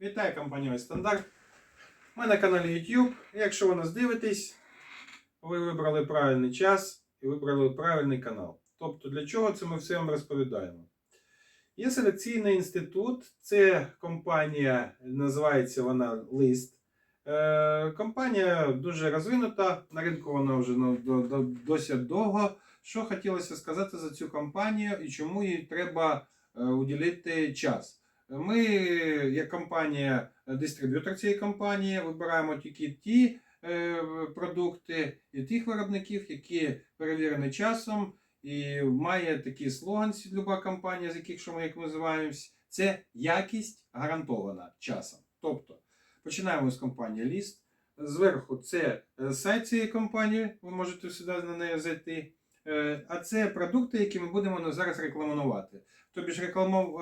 Вітаю компанія «Ось Стандарт. Ми на каналі YouTube. Якщо ви нас дивитесь, ви вибрали правильний час і вибрали правильний канал. Тобто, для чого це ми все вам розповідаємо? Є селекційний інститут, це компанія, називається вона Лист. Е, компанія дуже розвинута, на ринку вона вже до- до- досить довго. Що хотілося сказати за цю компанію і чому їй треба е, уділити час? Ми, як компанія, дистриб'ютор цієї компанії, вибираємо тільки ті е, продукти і тих виробників, які перевірені часом, і має такий слоган люба компанія, з яких що ми як називаємось, це якість гарантована часом. Тобто починаємо з компанії Ліст. Зверху це е, сайт цієї компанії, ви можете сюди на неї зайти. Е, А це продукти, які ми будемо зараз рекламувати. Тобі ж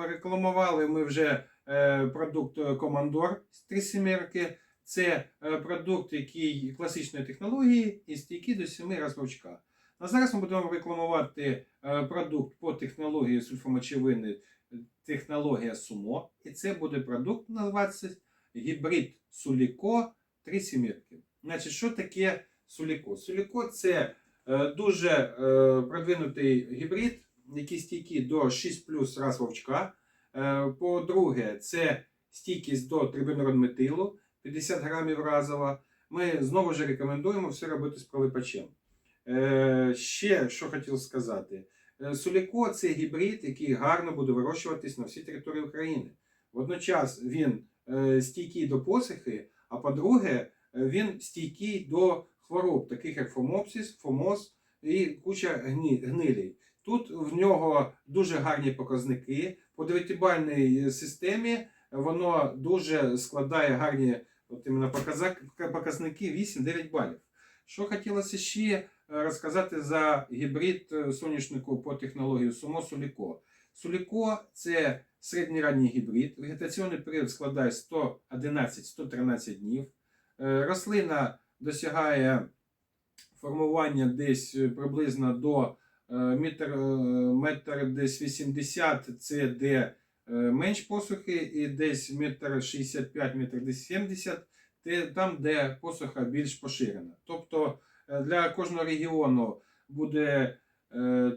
рекламували ми вже е, продукт е, Командор з три сімерки. Це е, продукт, який класичної технології і стійкий до 7 розлучка. А зараз ми будемо рекламувати е, продукт по технології сульфомочевини, е, технологія Сумо. І це буде продукт, називатися гібрид Суліко 3 сімірки. Значить, що таке Суліко? Суліко це е, дуже е, продвинутий гібрид, який стійкий до 6 плюс раз вовчка. Е, По-друге, це стійкість до трибінородметилу 50 грамів разово. Ми знову ж рекомендуємо все робити з пролипачем. Е, Ще що хотів сказати. Е, Суліко це гібрид, який гарно буде вирощуватись на всій території України. Водночас він е, стійкий до посухи, а по-друге, е, він стійкий до хвороб, таких як фомопсис, фомоз і куча гнилій. Тут в нього дуже гарні показники. По дев'ятибальній системі воно дуже складає гарні от іменно показники 8-9 балів. Що хотілося ще е, розказати за гібрид е, соняшнику по технології Сумо Суліко. Суліко це середньоранній гібрид. Вегетаційний період складає 111-113 днів. Е, Рослина досягає формування десь е, приблизно до е, метр, е, метр десь 80, це де менш посухи, і десь метр 65, метр десь 70, те- там, де посуха більш поширена. Тобто для кожного регіону буде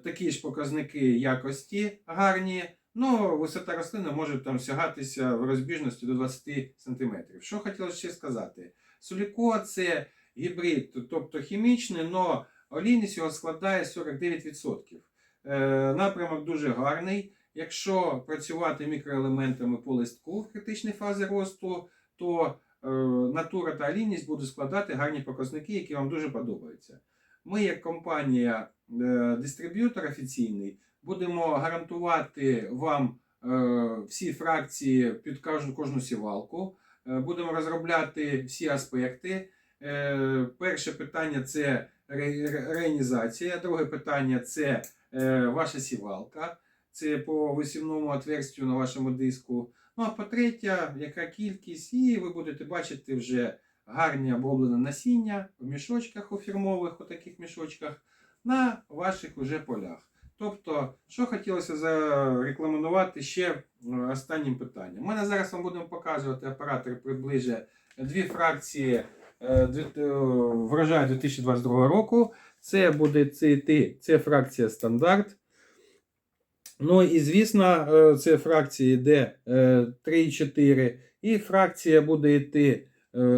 такі ж показники якості гарні. Ну, висота рослини може там сягатися в розбіжності до 20 см. Що хотілося ще сказати? Суліко це гібрид, тобто хімічний, але олійність його складає 49%. Е, напрямок дуже гарний. Якщо працювати мікроелементами по листку в критичній фазі росту, то е, натура та олійність будуть складати гарні показники, які вам дуже подобаються. Ми, як компанія е, дистриб'ютор офіційний, будемо гарантувати вам всі фракції під кожну сівалку. Е, Будемо розробляти всі аспекти. Е, Перше питання це ре- ре- друге питання це е, ваша сівалка, це по висівному отверстю на вашому диску. Ну а по-третє, яка кількість, і ви будете бачити вже гарні оброблене насіння в мішочках у фірмових, у таких мішочках, на ваших уже полях. Тобто, що хотілося зарекламувати ще е, останнім питанням. Ми зараз вам будемо показувати, оператор приближує дві фракції е, е, врожаю 2022 року. Це буде це, це фракція стандарт. Ну і звісно, це фракція йде е, 3,4. І фракція буде йти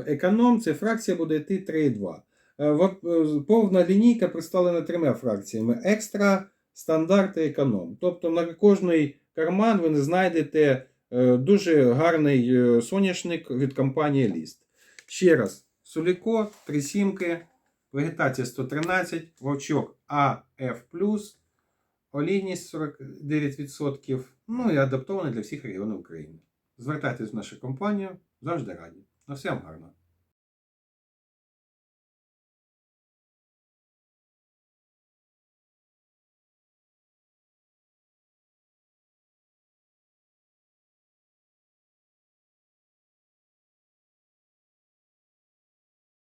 економ, це фракція буде йти 3,2. Е, е, Повна лінійка представлена трьома фракціями: екстра, стандарт і економ. Тобто на кожний карман ви не знайдете е, дуже гарний е, соняшник від компанії Ліст. Ще раз, Суліко, три сімки, вегетація 113, вовчок АФ, олійність 49%, ну і адаптований для всіх регіонів України. Звертайтесь в нашу компанію, завжди раді. На всім гарно!